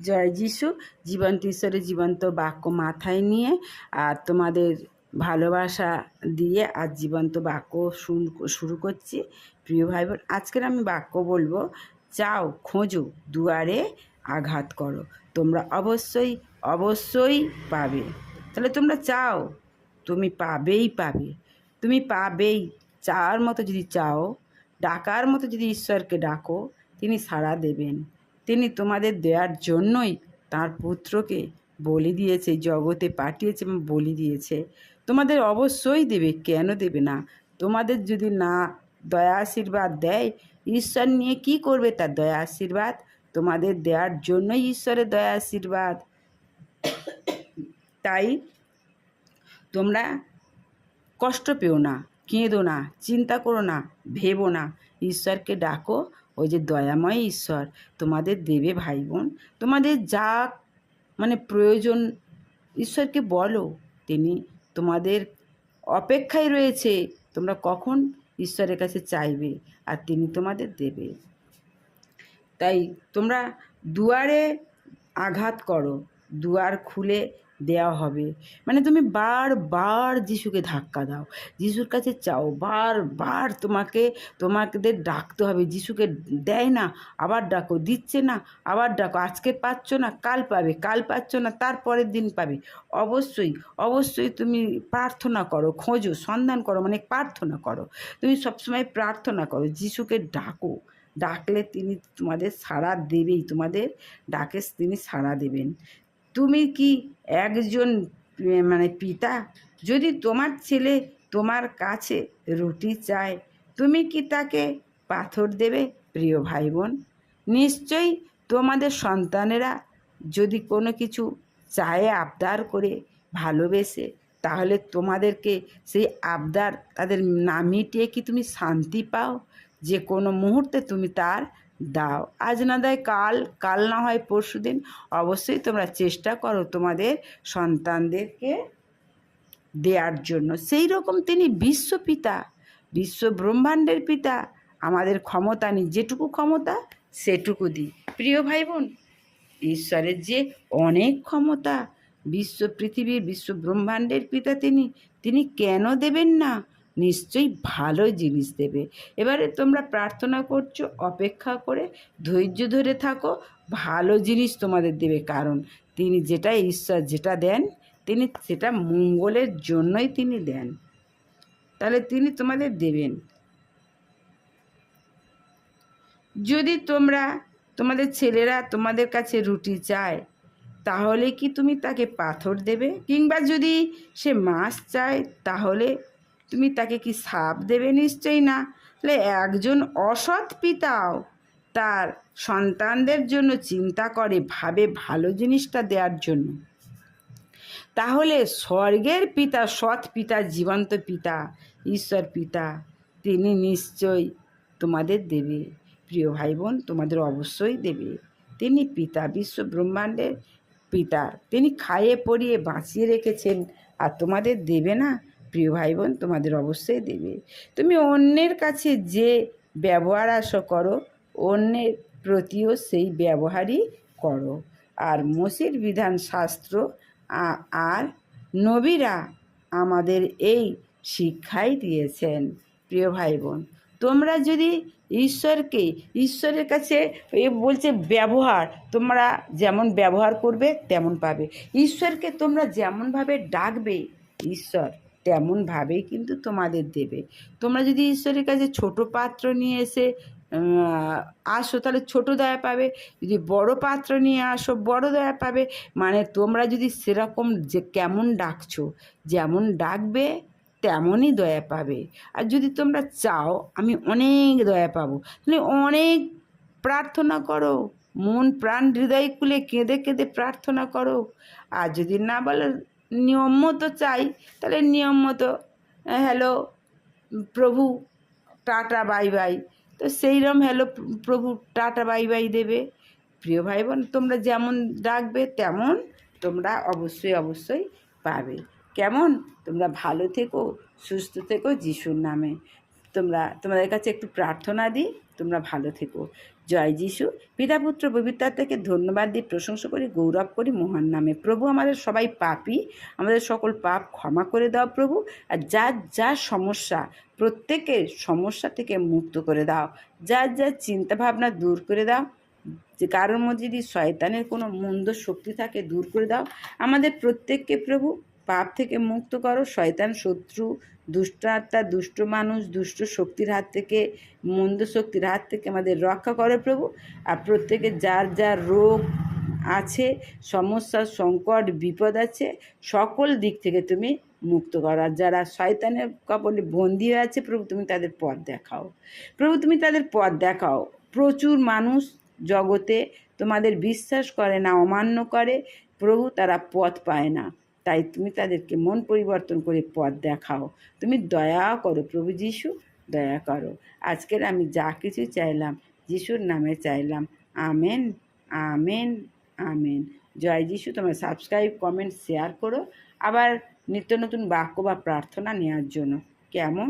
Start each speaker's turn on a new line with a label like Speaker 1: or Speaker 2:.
Speaker 1: জয় যিশু। জীবন্ত ঈশ্বরের জীবন্ত বাক্য মাথায় নিয়ে আর তোমাদের ভালোবাসা দিয়ে আর জীবন্ত বাক্য শুরু করছি। প্রিয় ভাই বোন আজকের আমি বাক্য বলব, চাও, খোঁজো, দুয়ারে আঘাত করো। তোমরা অবশ্যই অবশ্যই পাবে। তাহলে তোমরা চাও, তুমি পাবেই পাবে। তুমি পাবেই। চাওয়ার মতো যদি চাও, ডাকার মতো যদি ঈশ্বরকে ডাকো, তিনি সাড়া দেবেন। তিনি তোমাদের দেওয়ার জন্যই তার পুত্রকে বলি দিয়েছে, জগতে পাঠিয়েছে এবং বলি দিয়েছে। তোমাদের অবশ্যই দেবে, কেন দেবে না? তোমাদের যদি না দয়া আশীর্বাদ দেয়, ঈশ্বর নিয়ে কি করবে তার দয়া আশীর্বাদ? তোমাদের দেওয়ার জন্যই ঈশ্বরের দয়া আশীর্বাদ। তাই তোমরা কষ্ট পেও না, কেঁদো না, চিন্তা করো না, ভেবো না। ঈশ্বরকে ডাকো ওই যে দয়াময় ঈশ্বর, তোমাদের দেবে ভাই বোন তোমাদের যা মানে প্রয়োজন ঈশ্বরকে বলো, তিনি তোমাদের অপেক্ষায় রয়েছে, তোমরা কখন ঈশ্বরের কাছে চাইবে আর তিনি তোমাদের দেবে। তাই তোমরা দুয়ারে আঘাত করো, দুয়ার খুলে দেওয়া হবে। মানে তুমি বারবার যিশুকে ধাক্কা দাও। যিশুর কাছে চাও বারবার তোমাকে, তোমাদের ডাকতে হবে। যিশুকে দেয় না, আবার ডাকো। দিচ্ছে না, আবার ডাকো। আজকে পাচ্ছ না, কাল পাবে। কাল পাচ্ছ না, তার পরের দিন পাবে। অবশ্যই অবশ্যই তুমি প্রার্থনা করো, খোঁজো, সন্ধান করো মানে প্রার্থনা করো। তুমি সবসময় প্রার্থনা করো, যিশুকে ডাকো। ডাকলে তিনি তোমাদের সাড়া দেবেই, তোমাদের ডাকে তিনি সাড়া দেবেন। তুমি কি একজন মানে পিতা? যদি তোমার ছেলে তোমার কাছে রুটি চায়, তুমি কি তাকে পাথর দেবে, প্রিয় ভাই বোন নিশ্চয়ই তোমাদের সন্তানেরা যদি কোনো কিছু চায় আবদার করে, ভালোবেসে, তাহলে তোমাদেরকে সেই আবদার তাদের না মিটিয়ে কি তুমি শান্তি পাও? যে কোনো মুহূর্তে তুমি তার দাও। আজ না দেয় কাল কাল না হয় পরশু দিন। অবশ্যই তোমরা চেষ্টা করো তোমাদের সন্তানদেরকে দেওয়ার জন্য। সেই রকম তিনি বিশ্বপিতা বিশ্ব ব্রহ্মাণ্ডের পিতা, আমাদের ক্ষমতা নেই, যেটুকু ক্ষমতা সেটুকু দিই। প্রিয় ভাই বোন ঈশ্বরের যে অনেক ক্ষমতা, বিশ্ব পৃথিবীর, বিশ্ব ব্রহ্মাণ্ডের পিতা তিনি তিনি কেন দেবেন না? নিশ্চয়ই ভালো জিনিস দেবে। এবারে তোমরা প্রার্থনা করছ, অপেক্ষা করে ধৈর্য ধরে থাকো, ভালো জিনিস তোমাদের দেবে। কারণ তিনি যেটা ঈশ্বর যেটা দেন, তিনি সেটা মঙ্গলের জন্যই তিনি দেন। তাহলে তিনি তোমাদের দেবেন। যদি তোমরা, তোমাদের ছেলেরা তোমাদের কাছে রুটি চায়, তাহলে কি তুমি তাকে পাথর দেবে? কিংবা যদি সে মাছ চায়, তাহলে তুমি তাকে কি সাপ দেবে নিশ্চয়ই না? তাহলে একজন অসৎ পিতাও তার সন্তানদের জন্য চিন্তা করে, ভাবে ভালো জিনিসটা দেওয়ার জন্য। তাহলে স্বর্গের পিতা, সৎ পিতা, জীবন্ত পিতা, ঈশ্বর পিতা, তিনি নিশ্চয়ই তোমাদের দেবে। প্রিয় ভাই বোন তোমাদের অবশ্যই দেবে। তিনি পিতা বিশ্ব ব্রহ্মাণ্ডের পিতা। তিনি খাইয়ে পরিয়ে বাঁচিয়ে রেখেছেন। আর তোমাদের দেবে না? প্রিয় ভাই বোন তোমাদের অবশ্যই দেবে। তুমি অন্যের কাছে যে ব্যবহার আশা করো, অন্যের প্রতিও সেই ব্যবহারই করো। আর মসির বিধান শাস্ত্র আর নবীরা আমাদের এই শিক্ষাই দিয়েছেন। প্রিয় ভাই বোন তোমরা যদি ঈশ্বরকে, ঈশ্বরের কাছে এ বলছে ব্যবহার, তোমরা যেমন ব্যবহার করবে তেমন পাবে। ঈশ্বরকে তোমরা যেমনভাবে ডাকবে, ঈশ্বর তেমনভাবেই কিন্তু তোমাদের দেবে। তোমরা যদি ঈশ্বরের কাছে ছোট পাত্র নিয়ে এসে আসো, তাহলে ছোট দয়া পাবে। যদি বড় পাত্র নিয়ে আসো, বড় দয়া পাবে। মানে তোমরা যদি সেরকম যে কেমন ডাকছো, যেমন ডাকবে, তেমনই দয়া পাবে। আর যদি তোমরা চাও, আমি অনেক দয়া পাবো। তাহলে অনেক প্রার্থনা করো। মন, প্রাণ, হৃদয় খুলে কেঁদে কেঁদে প্রার্থনা করো। আর যদি না বলে নিয়ম মতো চাই। তাহলে নিয়ম মতো হ্যালো প্রভু, টাটা বাই বাই তো সেইরকম হ্যালো প্রভু, টাটা বাই বাই দেবে। প্রিয় ভাই বোন তোমরা যেমন ডাকবে, তেমন তোমরা অবশ্যই অবশ্যই পাবে। কেমন? তোমরা ভালো থেকো, সুস্থ থেকো, যিশুর নামে। তোমরা, তোমাদের কাছে একটু প্রার্থনা দিই, তোমরা ভালো থেকো। জয় যিশু। পিতা, পুত্র পবিত্রাত্মাকে ধন্যবাদ দিয়ে প্রশংসা করি, গৌরব করি, মহান নামে। প্রভু, আমাদের সবাই পাপি। আমাদের সকল পাপ ক্ষমা করে দাও প্রভু। আর যার যা সমস্যা, প্রত্যেকের সমস্যা থেকে মুক্ত করে দাও। যার যার চিন্তাভাবনা দূর করে দাও। যে কারোর মধ্যে যদি শয়তানের কোনো মন্দ শক্তি থাকে, দূর করে দাও। আমাদের প্রত্যেককে প্রভু পাপ থেকে মুক্ত করো। শয়তান শত্রু, দুষ্ট আত্মা, দুষ্ট মানুষ, দুষ্ট শক্তির হাত থেকে, মন্দ শক্তির হাত থেকে আমাদের রক্ষা করো প্রভু। আর প্রত্যেকে যার যার রোগ আছে, সমস্যা, সংকট, বিপদ আছে, সকল দিক থেকে তুমি মুক্ত করো। আর যারা শয়তানের কপলে বন্দি হয়ে আছে প্রভু, তুমি তাদের পথ দেখাও। প্রভু, তুমি তাদের পথ দেখাও। প্রচুর মানুষ জগতে তোমাদের বিশ্বাস করে না, অমান্য করে। প্রভু, তারা পথ পায় না। তাই তুমি তাদেরকে মন পরিবর্তন করে পথ দেখাও। তুমি দয়া করো প্রভু যিশু, দয়া করো। আজকের আমি যা কিছু চাইলাম, যিশুর নামে চাইলাম। Amen amen amen. জয় যিশু, তোমার সাবস্ক্রাইব কমেন্ট শেয়ার করো। আবার নিত্য নতুন বাক্য বা প্রার্থনা নেওয়ার জন্য। কেমন?